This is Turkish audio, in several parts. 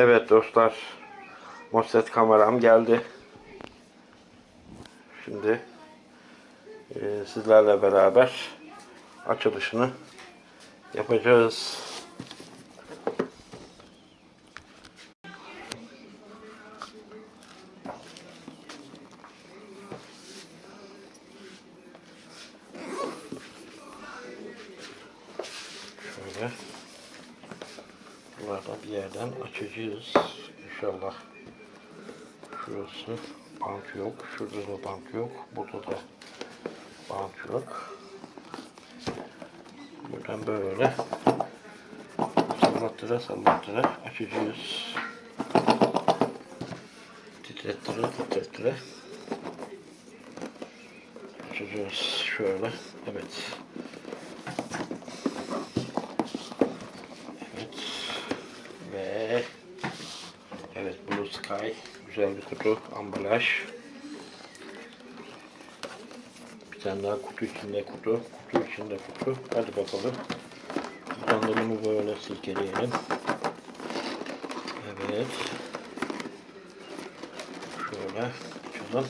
Evet dostlar. Mosset kameram geldi. Şimdi e, sizlerle beraber açılışını yapacağız. Şöyle. Bunlardan bir yerden açacağız. İnşallah. Şurası bank yok. Şurada da bank yok. Burada da bank yok. Buradan böyle sallattıra sallattıra açacağız. Titrettire titrettire açacağız. Şöyle. Evet. Ve evet Blue Sky güzel bir kutu ambalaj. Bir tane daha kutu içinde kutu, kutu içinde kutu. Hadi bakalım. Buradan da bunu böyle silkeleyelim. Evet. Şöyle açalım.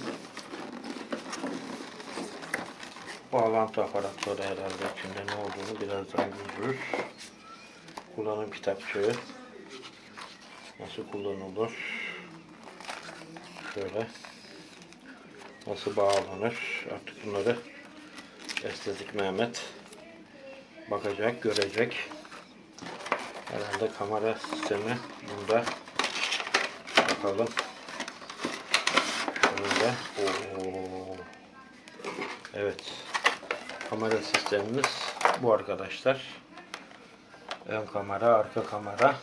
Bağlantı aparatları herhalde içinde ne olduğunu birazdan görürüz. Kullanım kitapçığı. Nasıl kullanılır? Şöyle. Nasıl bağlanır? Artık bunları Estetik Mehmet bakacak, görecek. Herhalde kamera sistemi bunda. Bakalım. Şöyle. Evet. Kamera sistemimiz bu arkadaşlar. Ön kamera, arka kamera.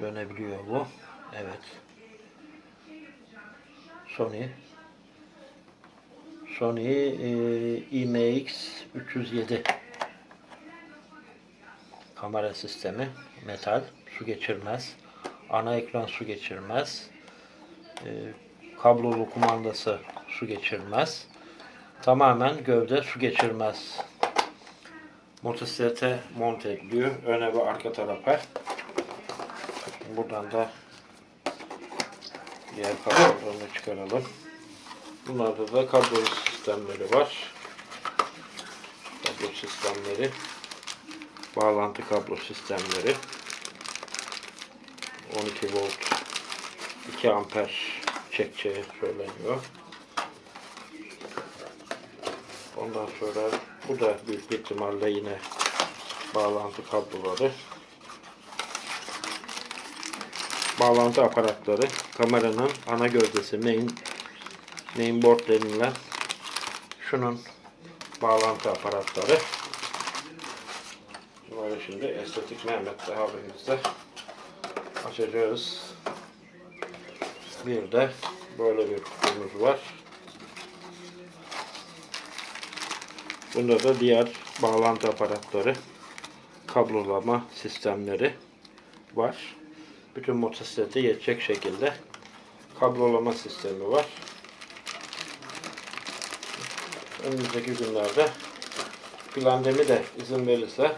Dönebiliyor bu. Evet. Sony. Sony e, IMX 307 kamera sistemi metal su geçirmez. Ana ekran su geçirmez. E, kablolu kumandası su geçirmez. Tamamen gövde su geçirmez. Motosiklete monte ediliyor. Öne ve arka tarafa. Buradan da diğer kablolarını çıkaralım Bunlarda da kablo sistemleri var. Kablo sistemleri. Bağlantı kablo sistemleri. 12 volt 2 amper çekeceği söyleniyor. Ondan sonra bu da büyük ihtimalle yine bağlantı kabloları. Bağlantı aparatları. Kameranın ana gövdesi main mainboard denilen şunun bağlantı aparatları. Bunları şimdi estetik Mehmet abimizde açacağız. Bir de böyle bir kutumuz var. Bunda da diğer bağlantı aparatları, kablolama sistemleri var. Bütün motosiklete yetecek şekilde kablolama sistemi var önümüzdeki günlerde pandemi de izin verirse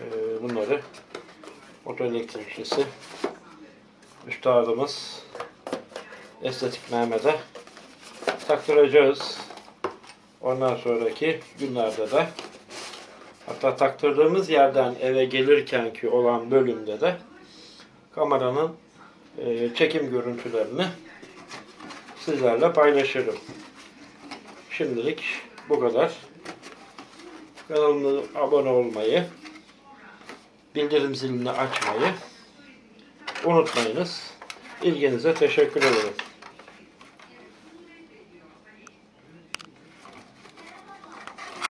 e, bunları otoelektrikçisi üstadımız Estetik Mehmet'e taktıracağız. Ondan sonraki günlerde de hatta taktırdığımız yerden eve gelirken ki olan bölümde de kameranın e, çekim görüntülerini sizlerle paylaşırım. Şimdilik bu kadar. Kanalıma abone olmayı, bildirim zilini açmayı unutmayınız. İlginize teşekkür ederim.